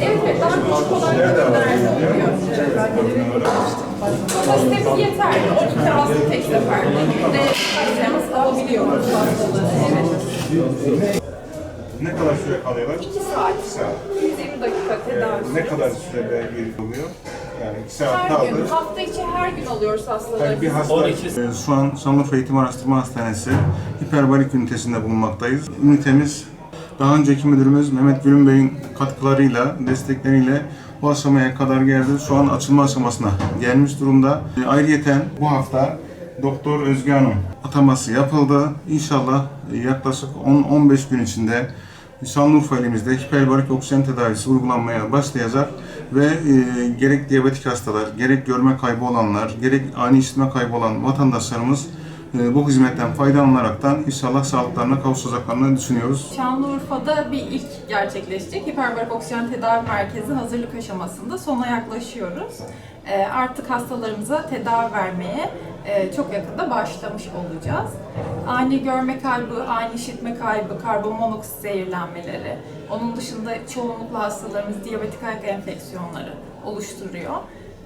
Evet, daha küçük olan kadınlar. Kapasitemiz yeterli. 12 hasta tek seferde günde kaç seans alabiliyoruz hastaları. Evet. Ne kadar süre kalıyorlar? 2 saat. saat. 120 dakika tedavi. Ne kadar sürede bir oluyor? Yani iki saat Her gün, hafta içi her gün alıyoruz Yani hastaları. bir hasta Ee, şu an Şanlıurfa Eğitim Araştırma Hastanesi hiperbarik ünitesinde bulunmaktayız. Ünitemiz daha önceki müdürümüz Mehmet Gülün Bey'in katkılarıyla, destekleriyle bu aşamaya kadar geldi. Şu an açılma aşamasına gelmiş durumda. E, Ayrıyeten bu hafta Doktor Özge Hanım ataması yapıldı. İnşallah e, yaklaşık 10-15 gün içinde Şanlıurfa ilimizde hiperbarik oksijen tedavisi uygulanmaya başlayacak ve e, gerek diyabetik hastalar, gerek görme kaybı olanlar, gerek ani işitme kaybı olan vatandaşlarımız e, bu hizmetten faydalanaraktan inşallah sağlıklarına kavuşacaklarını düşünüyoruz. Şanlıurfa'da bir ilk gerçekleşecek hiperbarik oksijen tedavi merkezi hazırlık aşamasında sona yaklaşıyoruz. Ee, artık hastalarımıza tedavi vermeye e, çok yakında başlamış olacağız. Ani görme kaybı, ani işitme kaybı, karbon monoksit zehirlenmeleri, onun dışında çoğunlukla hastalarımız diyabetik ayak enfeksiyonları oluşturuyor.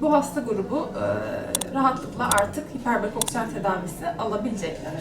Bu hasta grubu e, rahatlıkla artık hiperbarik oksijen tedavisi alabilecekler.